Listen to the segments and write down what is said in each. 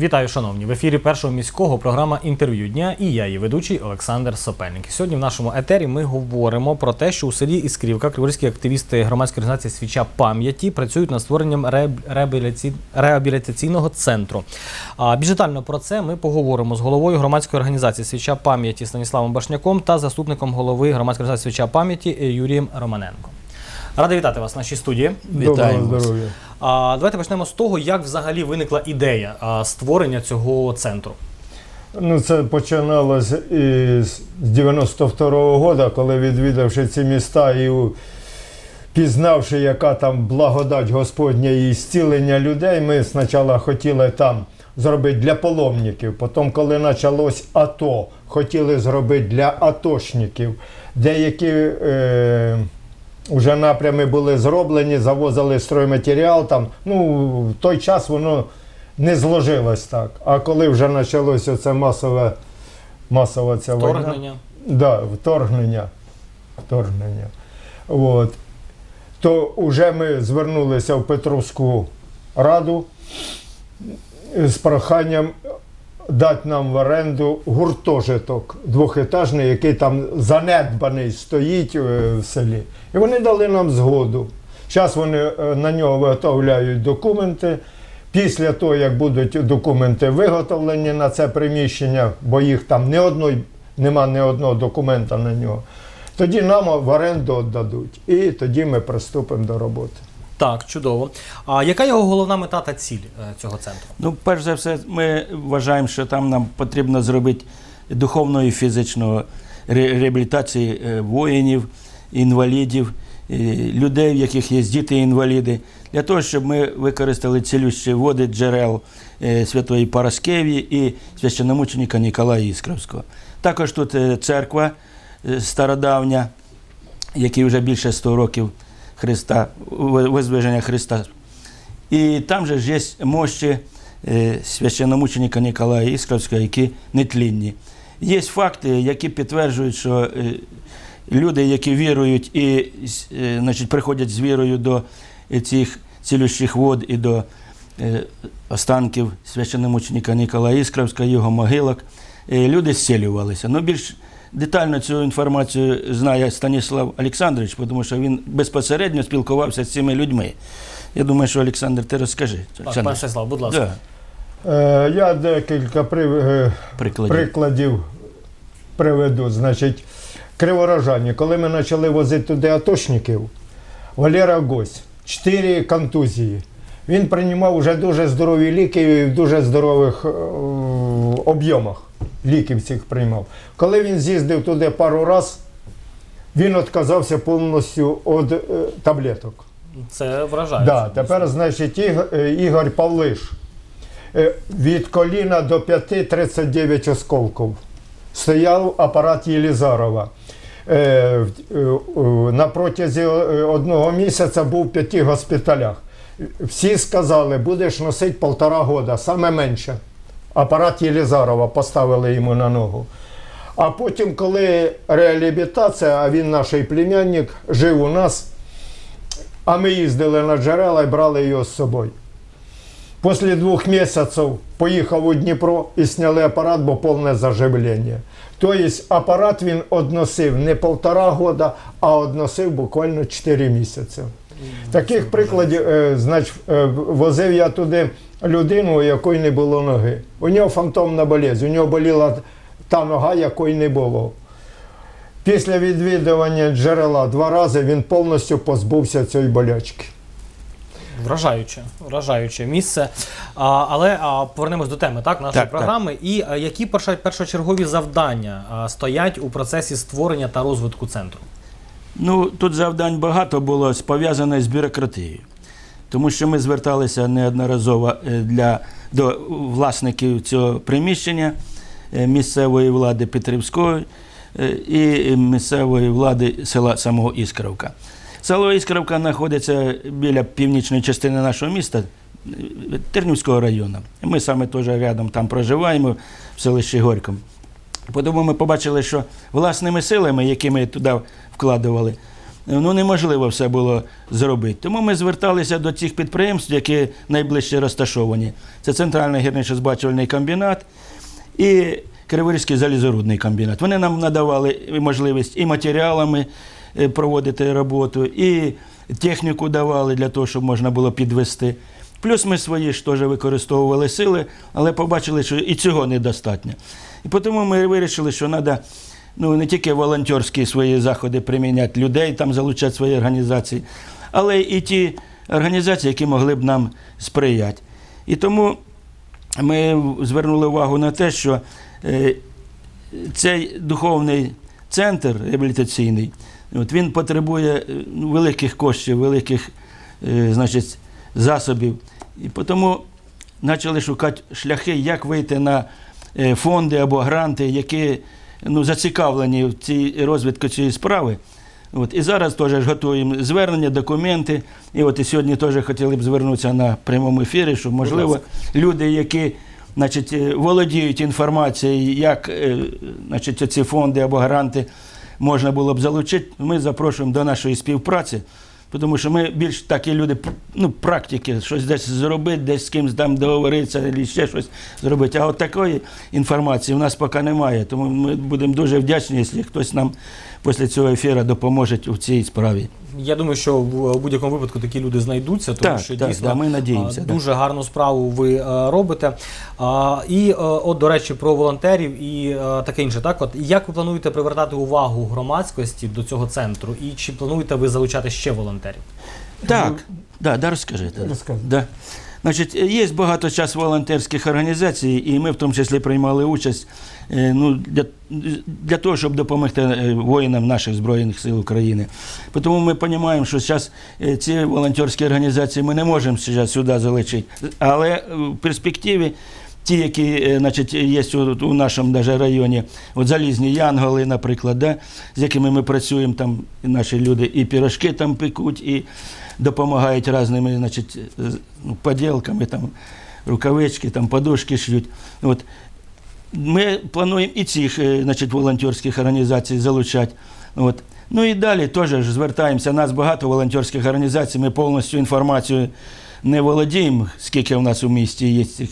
Вітаю, шановні! В ефірі першого міського програма інтерв'ю дня і я, її ведучий Олександр Сопельник. Сьогодні в нашому етері ми говоримо про те, що у селі Іскрівка криворізькі активісти громадської організації Свіча пам'яті працюють над створенням реаб- реабілітаційного центру. А більш детально про це ми поговоримо з головою громадської організації Свіча пам'яті Станіславом Башняком та заступником голови громадської організації Свіча пам'яті Юрієм Романенко. Радий вітати вас в нашій студії. Доброго здоров'я. Давайте почнемо з того, як взагалі виникла ідея а, створення цього центру. Ну, це починалось із 92-го року, коли відвідавши ці міста і пізнавши, яка там благодать Господня і зцілення людей, ми спочатку хотіли там зробити для паломників. Потім, коли почалось АТО, хотіли зробити для атошників. Деякі е, вже напрями були зроблені, завозили стройматеріал. Там, ну, в той час воно не зложилось так. А коли вже почалося це масове, масова ця війна, Вторгнення. да, вторгнення, вторгнення. От. То вже ми звернулися в Петровську раду з проханням дати нам в оренду гуртожиток двохетажний, який там занедбаний стоїть е, в селі. І вони дали нам згоду. Зараз вони е, на нього виготовляють документи. Після того, як будуть документи виготовлені на це приміщення, бо їх там не одної, нема ні одного документа на нього, тоді нам в оренду віддадуть. І тоді ми приступимо до роботи. Так, чудово. А яка його головна мета та ціль е, цього центру? Ну, перш за все, ми вважаємо, що там нам потрібно зробити духовну і фізичну ре- реабілітації е, воїнів, інвалідів, е, людей, в яких є діти-інваліди, для того, щоб ми використали цілющі води джерел Святої Параскевії і священномученика Ніколая Іскровського. Також тут церква стародавня, якій вже більше 100 років Христа, ви- Христа і там же ж є мощі е, священномученика Ніколая Іскровського, які нетлінні. Є факти, які підтверджують, що е, люди, які вірують і е, значить, приходять з вірою до цих цілющих вод і до останків священномученика Ніколая Іскровського, його могилок, люди зцілювалися. Ну, більш детально цю інформацію знає Станіслав Олександрович, тому що він безпосередньо спілкувався з цими людьми. Я думаю, що Олександр, ти розкажи. Так, пане Станіслав, будь ласка. Да, Е, я декілька при, е, прикладів. прикладів приведу. Значить, криворожані, коли ми почали возити туди атошників, Валера Гось, чотири контузії. Він приймав вже дуже здорові ліки і в дуже здорових е, об'ємах. Ліків цих приймав. Коли він з'їздив туди пару разів, він відказався повністю від е, таблеток. Це вражає. Да, тепер, значить, е, Ігор Павлиш. Е, Від коліна до п'яти 39 осколків. Стояв апарат Єлізарова. Е, На протязі одного місяця був в п'яти госпіталях. Всі сказали, будеш носити полтора года, саме менше. Апарат Єлізарова поставили йому на ногу. А потім, коли реабілітація, а він наш племянник, жив у нас, а ми їздили на джерела і брали його з собою. Після двох місяців поїхав у Дніпро і зняли апарат, бо повне заживлення. Тобто апарат він односив не півтора года, а односив буквально 4 місяці. Таких прикладів, е, значить, е, возив я туди людину, у якої не було ноги. У нього фантомна болезнь, у нього боліла та нога, якої не було. Після відвідування джерела два рази він повністю позбувся цієї болячки. Вражаюче, вражаюче місце. А, але а, повернемось до теми так, нашої Так, так. програми. І а, які перша- першочергові завдання а, стоять у процесі створення та розвитку центру? Ну, тут завдань багато було пов'язане з бюрократією. Тому що ми зверталися неодноразово е, для, до власників цього приміщення е, місцевої влади Петрівської е, і місцевої влади села самого Іскровка. Село Іскровка знаходиться біля північної частини нашого міста, Тернівського району. Ми саме теж рядом там проживаємо, в селищі Горьком. Тому ми побачили, що власними силами, які ми туди вкладували, ну, неможливо все було зробити. Тому ми зверталися до цих підприємств, які найближче розташовані. Це Центральний гірничо-збачувальний комбінат і Криворізький залізорудний комбінат. Вони нам надавали можливість і матеріалами е, проводити роботу, і техніку давали для того, щоб можна було підвести. Плюс ми свої ж теж використовували сили, але побачили, що і цього недостатньо. І тому ми вирішили, що треба ну, не тільки волонтерські свої заходи приміняти, людей там залучати свої організації, але і ті організації, які могли б нам сприяти. І тому ми звернули увагу на те, що е, цей духовний центр реабілітаційний, от він потребує е, ну, великих коштів, великих е, значить, засобів. І тому почали шукати шляхи, як вийти на фонди або гранти, які ну, зацікавлені в цій розвитку цієї справи. От, і зараз теж готуємо звернення, документи. І от і сьогодні теж хотіли б звернутися на прямому ефірі, щоб, можливо, люди, які значить, е, володіють інформацією, як е, значить, ці фонди або гранти можна було б залучити, ми запрошуємо до нашої співпраці. Тому що ми більш такі люди, ну, практики, щось десь зробити, десь з кимось там договоритися, або ще щось зробити. А от такої інформації в нас поки немає. Тому ми будемо дуже вдячні, якщо хтось нам після цього ефіру допоможе у цій справі. Я думаю, що в будь-якому випадку такі люди знайдуться, тому Так, що так, дійсно да, ми надіємося, а, да. дуже гарну справу ви е, робите. І е, от, до речі, про волонтерів і е, таке інше. Так, от як ви плануєте привертати увагу громадськості до цього центру, і чи плануєте ви залучати ще волонтерів? Так, да, да, розкажи. Да. Значить, є багато час волонтерських організацій, і ми в тому числі приймали участь е, ну, для, для того, щоб допомогти е, воїнам наших Збройних сил України. Тому ми розуміємо, що зараз ці волонтерські організації ми не можемо сюди залучити. Але е, в перспективі ті, які е, значить, є у, нашому даже районі, от залізні янголи, наприклад, да, з якими ми працюємо, там наші люди і пірожки там пекуть, і допомагають різними значить, ну, поділками, там, рукавички, там, подушки шьють. От. Ми плануємо і цих е, значить, волонтерських організацій залучати. От. Ну і далі теж звертаємося. Нас багато волонтерських організацій. Ми повністю інформацію не володіємо, скільки в нас у місті є цих.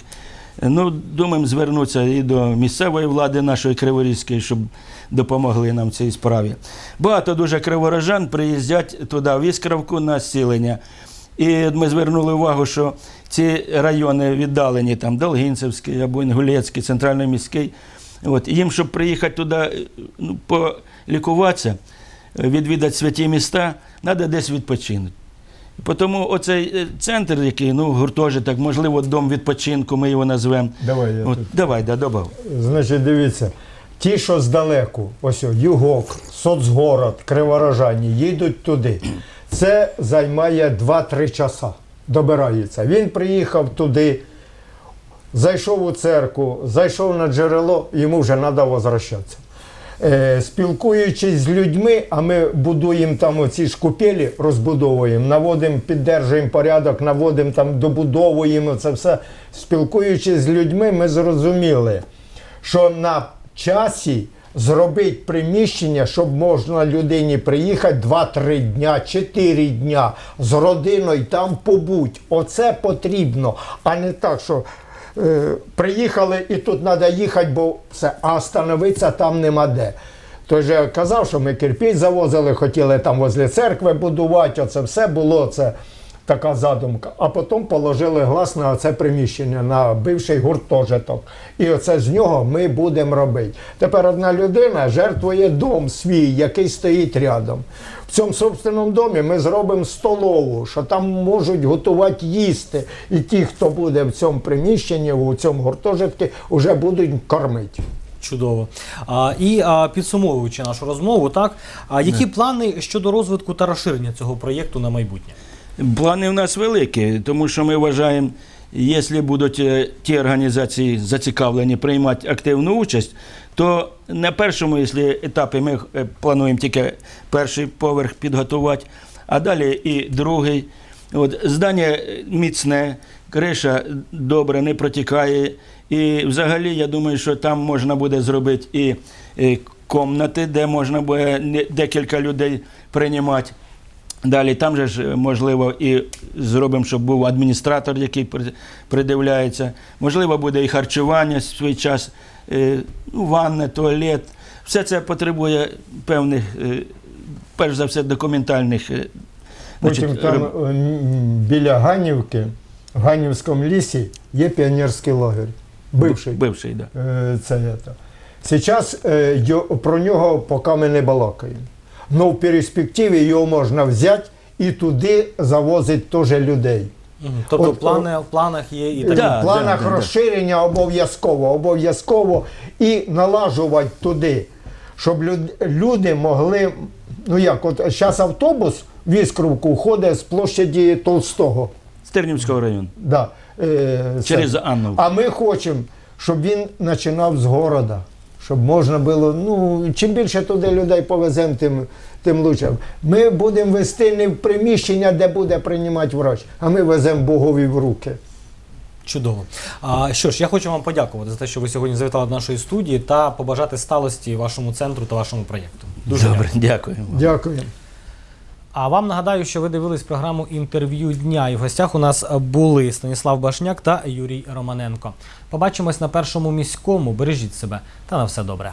Ну, думаємо звернутися і до місцевої влади нашої Криворізької, щоб допомогли нам в цій справі. Багато дуже криворожан приїздять туди, в Іскравку на зцілення. І ми звернули увагу, що ці райони віддалені, там Долгінцевський або Інгулецький, центральний міський. От, їм, щоб приїхати туди, ну, полікуватися, відвідати святі міста, треба десь відпочинути. Тому оцей е, центр, який, ну, гуртожиток, можливо, дом відпочинку, ми його назвемо. Давай я От, тут. давай, да, добав. Значить, дивіться, ті, що здалеку, ось о, Югок, Соцгород, Криворожані, їдуть туди. Це займає 2-3 часа. Добирається. Він приїхав туди, зайшов у церкву, зайшов на джерело, йому вже треба возвращатися. Е, спілкуючись з людьми, а ми будуємо там оці шкупелі, розбудовуємо, наводимо, піддержуємо порядок, наводимо там, добудовуємо це все. Спілкуючись з людьми, ми зрозуміли, що на часі зробити приміщення, щоб можна людині приїхати 2-3 дня, 4 дня з родиною там побуть. Оце потрібно, а не так, що приїхали і тут треба їхати, бо все, а остановитися там нема де. Тож я казав, що ми кирпіч завозили, хотіли там возле церкви будувати, оце все було це така задумка. А потім положили глас на це приміщення, на бивший гуртожиток. І оце з нього ми будемо робити. Тепер одна людина жертвує дом свій, який стоїть рядом. В цьому собственному домі ми зробимо столову, що там можуть готувати їсти. І ті, хто буде в цьому приміщенні, у цьому гуртожитку, вже будуть кормити. Чудово. А, і а, підсумовуючи нашу розмову, так а які плани щодо розвитку та розширення цього проєкту на майбутнє? Плани в нас великі, тому що ми вважаємо, якщо будуть е, ті організації зацікавлені приймати активну участь, то на першому якщо етапі ми е, плануємо тільки перший поверх підготувати, а далі і другий. От, здання міцне, криша добре, не протікає. І взагалі, я думаю, що там можна буде зробити і комнати, де можна буде декілька людей приймати. Далі там же ж, можливо, і зробимо, щоб був адміністратор, який придивляється. Можливо, буде і харчування в свій час, е, ну, ванна, туалет. Все це потребує певних, е, перш за все, документальних. е, Потім значить, там роб- е, біля Ганівки, в Ганівському лісі, є піонерський лагерь. Бивший. Бивший, да. Е, Це, це. Зараз е, про нього поки ми не балакаємо. Але в перспективі його можна взяти і туди завозити теж людей. Тобто От, в, плани, в планах є і такі. Да. в планах да, да. розширення обов'язково, обов'язково і налажувати туди, щоб люди могли. Ну як, от зараз автобус в Іскрівку ходить з площаді Толстого. З Тернівського району. Да, е. Через Анну. А ми хочемо, щоб він починав з города. Щоб можна було, ну, чим більше туди людей повеземо, тим, тим лучше. Ми будемо вести не в приміщення, де буде приймати врач, а ми веземо Богові в руки. Чудово. А, що ж, я хочу вам подякувати за те, що ви сьогодні завітали до нашої студії та побажати сталості вашому центру та вашому проєкту. Дуже Добре, дякую. дякую. Дякую. А вам нагадаю, що ви дивились програму інтерв'ю дня, і в гостях у нас були Станіслав Башняк та Юрій Романенко. Побачимось на першому міському. Бережіть себе та на все добре.